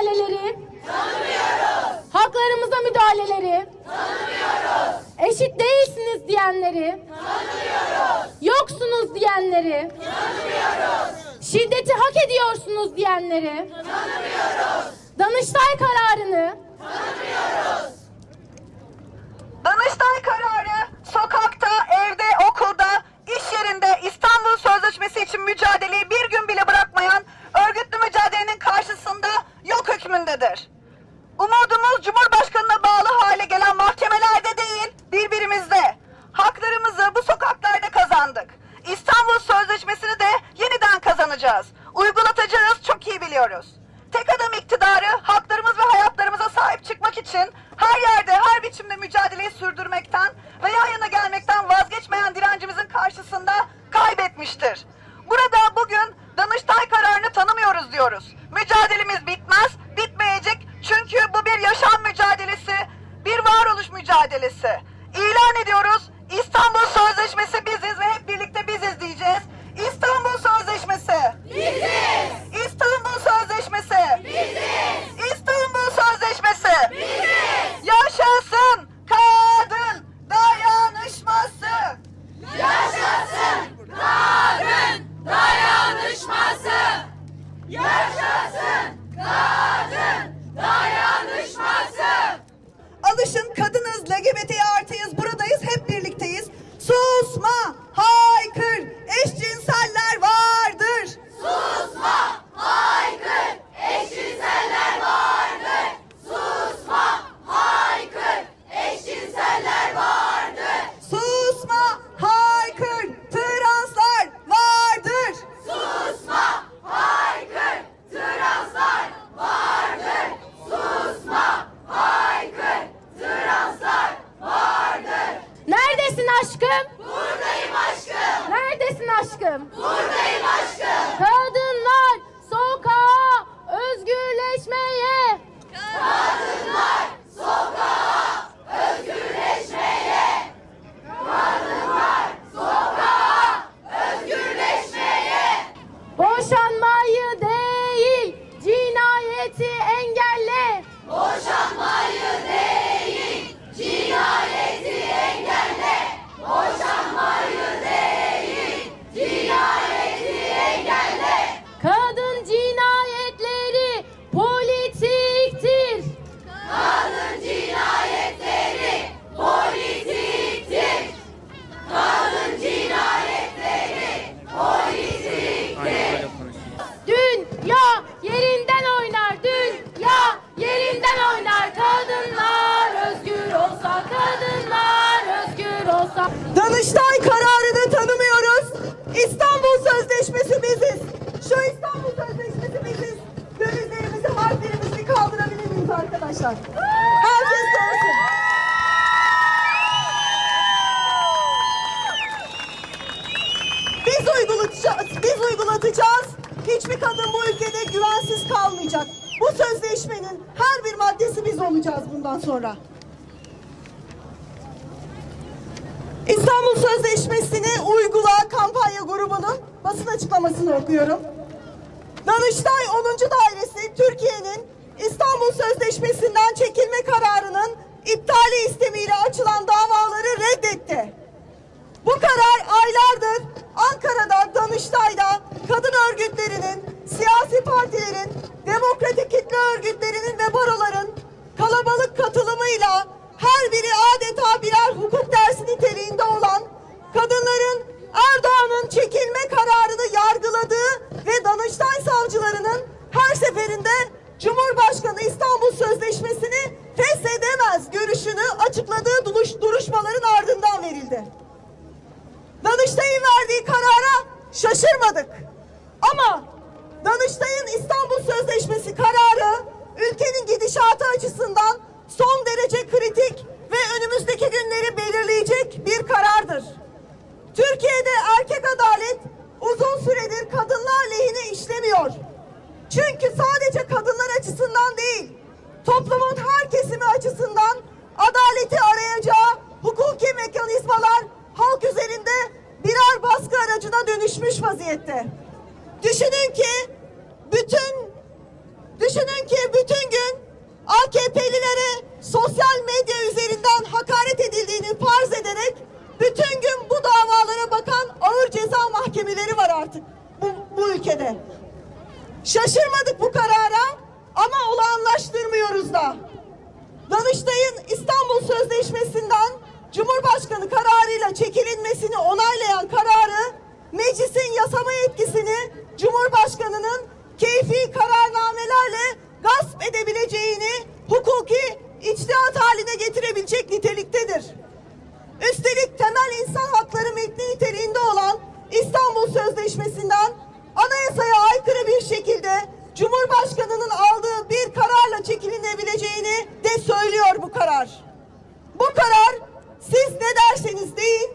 müdahaleleri tanımıyoruz. Haklarımıza müdahaleleri tanımıyoruz. Eşit değilsiniz diyenleri tanımıyoruz. Yoksunuz diyenleri tanımıyoruz. Şiddeti hak ediyorsunuz diyenleri tanımıyoruz. Danıştay kararını tanımıyoruz. Danıştay kararı sokak give it lütfen. Herkes dönsün. Biz uygulatacağız. Biz uygulatacağız. Hiçbir kadın bu ülkede güvensiz kalmayacak. Bu sözleşmenin her bir maddesi biz olacağız bundan sonra. İstanbul Sözleşmesi'ni uygula kampanya grubunun basın açıklamasını okuyorum. Danıştay 10. Dairesi Türkiye'nin İstanbul Sözleşmesi'nden çekilme kararının iptali istemiyle açılan davaları reddetti. Bu karar aylardır Ankara'da, Danıştay'da kadın verdiği karara şaşırmadık. Ama Danıştay'ın İstanbul Sözleşmesi kararı ülkenin gidişatı açısından son derece kritik ve önümüzdeki günleri belirleyecek bir karardır. Türkiye'de erkek dönüşmüş vaziyette. Düşünün ki bütün düşünün ki bütün gün AKP'lilere sosyal medya üzerinden hakaret edildiğini farz ederek bütün gün bu davalara bakan ağır ceza mahkemeleri var artık bu, bu ülkede. Şaşırmadık bu karara ama olağanlaştırmıyoruz da. Danıştay'ın İstanbul Sözleşmesi'nden Cumhurbaşkanı kararıyla çekilinmesini onaylayan kararı meclisin yasama yetkisini Cumhurbaşkanı'nın keyfi kararnamelerle gasp edebileceğini hukuki içtihat haline getirebilecek niteliktedir. Üstelik temel insan hakları metni niteliğinde olan İstanbul Sözleşmesi'nden anayasaya aykırı bir şekilde Cumhurbaşkanı'nın aldığı bir kararla çekilinebileceğini de söylüyor bu karar. Bu karar siz ne derseniz deyin,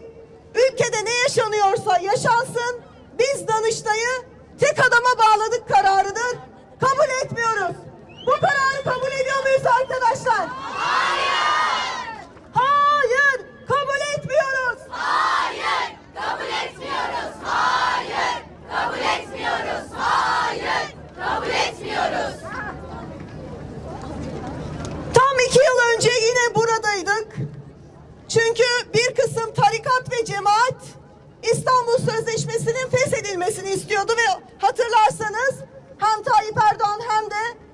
ülkede ne yaşanıyorsa yaşansın, biz Danıştay'ı tek adama bağladık kararıdır. Kabul etmiyoruz. Bu kararı kabul ediyor muyuz arkadaşlar? Hayır, kabul etmiyoruz. Tam iki yıl önce yine buradaydık. Çünkü bir kısım tarikat ve cemaat İstanbul Sözleşmesi'nin feshedilmesini istiyordu ve hatırlarsanız hem Tayyip Erdoğan hem de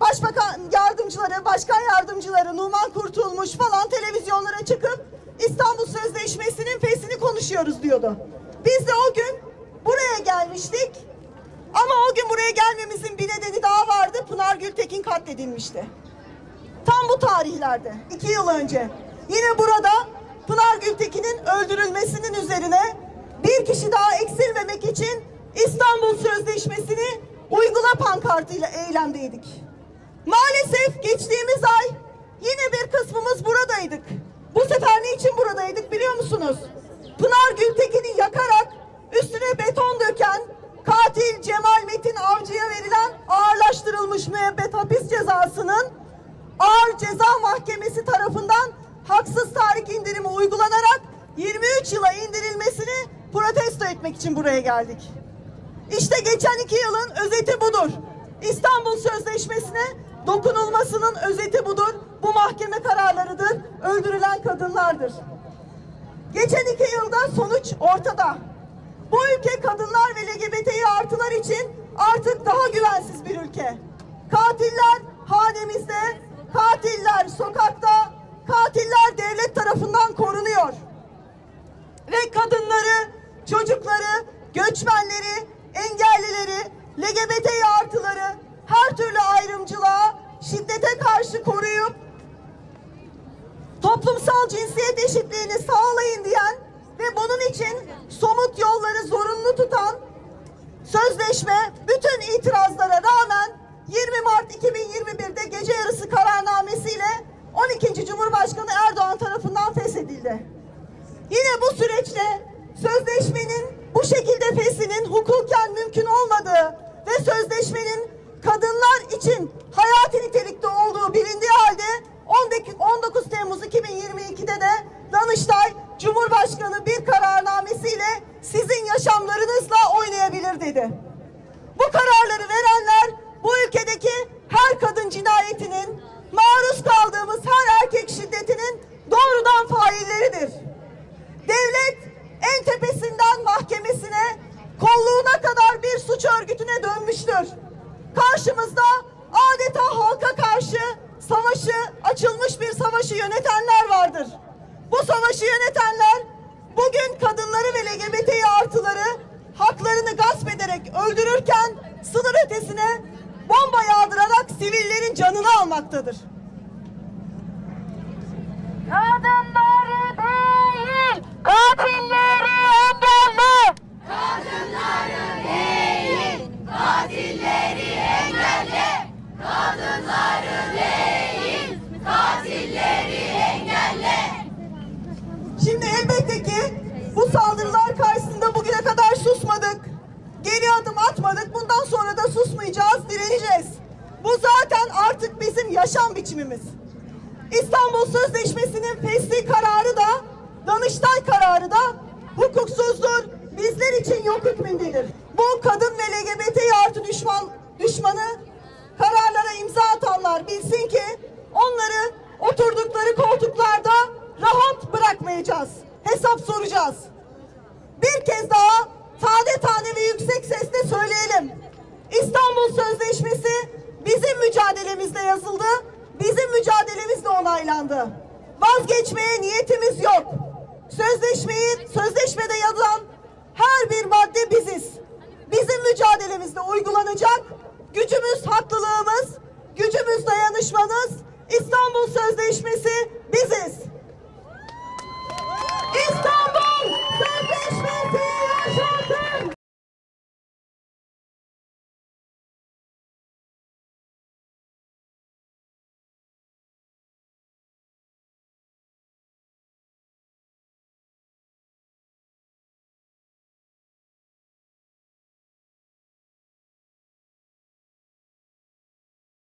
Başbakan yardımcıları, başkan yardımcıları Numan Kurtulmuş falan televizyonlara çıkıp İstanbul Sözleşmesi'nin feshini konuşuyoruz diyordu. Biz de o gün buraya gelmiştik. Ama o gün buraya gelmemizin bir nedeni daha vardı. Pınar Gültekin katledilmişti. Tam bu tarihlerde, iki yıl önce. Yine burada Pınar Gültekin'in öldürülmesinin üzerine bir kişi daha eksilmemek için İstanbul Sözleşmesi'ni uygula pankartıyla eylemdeydik. Maalesef geçtiğimiz ay yine bir kısmımız buradaydık. Bu sefer niçin buradaydık biliyor musunuz? Pınar Gültekin'i yakarak üstüne beton döken katil Cemal Metin Avcı'ya verilen ağırlaştırılmış müebbet hapis cezasının Ağır Ceza Mahkemesi tarafından haksız tahrik indirimi uygulanarak 23 yıla indirilmesini protesto etmek için buraya geldik. İşte geçen iki yılın özeti budur. İstanbul Sözleşmesi'ne dokunulmasının özeti budur. Bu mahkeme kararlarıdır. Öldürülen kadınlardır. Geçen iki yılda sonuç ortada. Bu ülke kadınlar ve LGBTİ artılar için artık daha güvensiz bir ülke. Katiller hanemizde, katiller sokakta, katiller devlet tarafından korunuyor. Ve kadınları, çocukları, göçmenleri, engellileri, LGBTİ artıları her türlü ayrımcılığa, şiddete karşı koruyup toplumsal cinsiyet eşitliğini sağlayın diyen ve bunun için somut yolları zorunlu tutan sözleşme bütün itirazlara rağmen 20 Mart 2021'de gece yarısı kararnamesiyle 12. Cumhurbaşkanı Erdoğan tarafından feshedildi. Yine bu süreçte sözleşmenin bu şekilde feshinin hukuken mümkün olmadığı ve sözleşmenin kadınlar için hayati nitelikte olduğu bilindiği halde 19 Temmuz 2022'de de Danıştay Cumhurbaşkanı bir kararnamesiyle sizin yaşamlarınızla oynayabilir dedi. Bu kararları verenler bu ülkedeki her kadın cinayetinin, maruz kaldığımız her erkek şiddetinin doğrudan failleridir. Devlet en tepesinden mahkemesine, kolluğuna kadar bir suç örgütüne dönmüştür. Karşımızda adeta halka karşı savaşı, açılmış bir savaşı yönetenler vardır. Bu savaşı yönetenler bugün kadınları ve LGBT artıları haklarını gasp ederek öldürürken sınır ötesine bomba yağdırarak sivillerin canını almaktadır. Kadınları ki bu saldırılar karşısında bugüne kadar susmadık. Geri adım atmadık. Bundan sonra da susmayacağız, direneceğiz. Bu zaten artık bizim yaşam biçimimiz. İstanbul Sözleşmesi'nin fesli kararı da, Danıştay kararı da hukuksuzdur, bizler için yok hükmündedir. Bu kadın ve LGBT artı düşman, düşmanı kararlara bilsin ki onları oturdukları koltuklarda rahat bırakmayacağız. Hesap soracağız. Bir kez daha tane tane ve yüksek sesle söyleyelim. İstanbul Sözleşmesi bizim mücadelemizle yazıldı, bizim mücadelemizle onaylandı. Vazgeçmeye niyetimiz yok. Sözleşmeyi, sözleşmede yazan her bir madde biziz. Bizim mücadelemizde uygulanacak. Gücümüz haklılığımız, gücümüz dayanışmanız, İstanbul Sözleşmesi biziz. Estamos